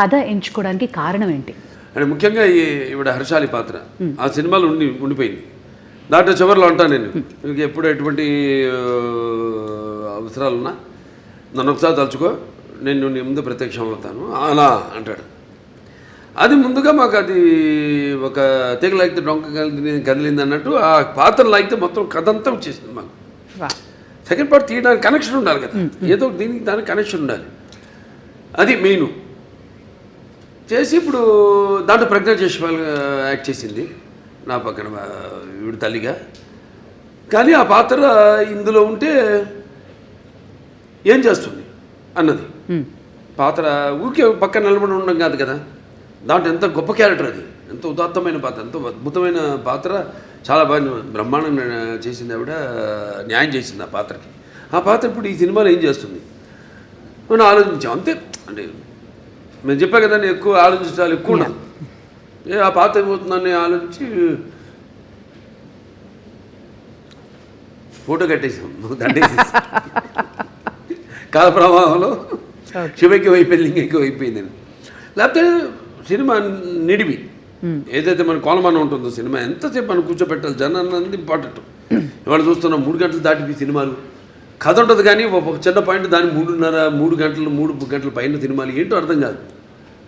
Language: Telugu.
కథ ఎంచుకోవడానికి కారణం ఏంటి? అంటే ముఖ్యంగా ఈ ఇవిడ హర్షాలి పాత్ర. ఆ సినిమాలో ఉండి ఉండిపోయింది. దాంట్లో చివరిలో ఉంటాను నేను. నీకు ఎప్పుడు ఎటువంటి అవసరాలున్నా నన్ను ఒకసారి తలుచుకో నేను నీ ముందు ప్రత్యక్షం అవుతాను. అలా అంటాడు. అది ముందుగా మాకు అది ఒక తీగ లాగితే డొంక కదిలింది కదిలింది అన్నట్టు ఆ పాత్ర లాగితే మొత్తం కథ అంతా వచ్చేసింది మాకు. సెకండ్ పార్ట్ తీయడానికి కనెక్షన్ ఉండాలి కదా. ఏదో దీనికి దానికి కనెక్షన్ ఉండాలి. అది మెయిన్. చేసి ఇప్పుడు దాంట్లో ప్రజ్ఞ చేసేవాళ్ళు యాక్ట్ చేసింది. నా పక్కన ఆ, ఈవిడ తల్లిగా. కానీ ఆ పాత్ర ఇందులో ఉంటే ఏం చేస్తుంది అన్నది. పాత్ర ఊరికే పక్కన నిలబడి ఉండడం కాదు కదా. దాంట్లో ఎంత గొప్ప క్యారెక్టర్ అది. ఎంత ఉదాత్తమైన పాత్ర ఎంత అద్భుతమైన పాత్ర. చాలా బాగా బ్రహ్మాండంగా చేసింది ఆవిడ న్యాయం చేసింది ఆ పాత్రకి. ఆ పాత్ర ఇప్పుడు ఈ సినిమాలో ఏం చేస్తుంది? మనం ఆలోచించాం. అంతే. అంటే మేము చెప్పా కదా ఎక్కువ ఆలోచించాలి ఎక్కువ ఏ ఆ పాత్ర ఏమవుతుందని ఆలోచించి ఫోటో కట్టేసాం దండేసేసాం. కాల ప్రవాహంలో శివకి అయిపోయింది లింగకి అయిపోయింది లేకపోతే సినిమా నిడివి. ఏదైతే మన కోలమానం ఉంటుందో సినిమా ఎంతసేపు మనం కూర్చోబెట్టాలి జనాన్ని ఇంపార్టెంట్ ఇవాళ చూస్తున్నాం మూడు గంటలు దాటి సినిమాలు. కథ ఉంటుంది కానీ ఒక చిన్న పాయింట్ దాని మూడున్నర మూడు గంటలు మూడు గంటల పైన సినిమాలు ఏంటో అర్థం కాదు.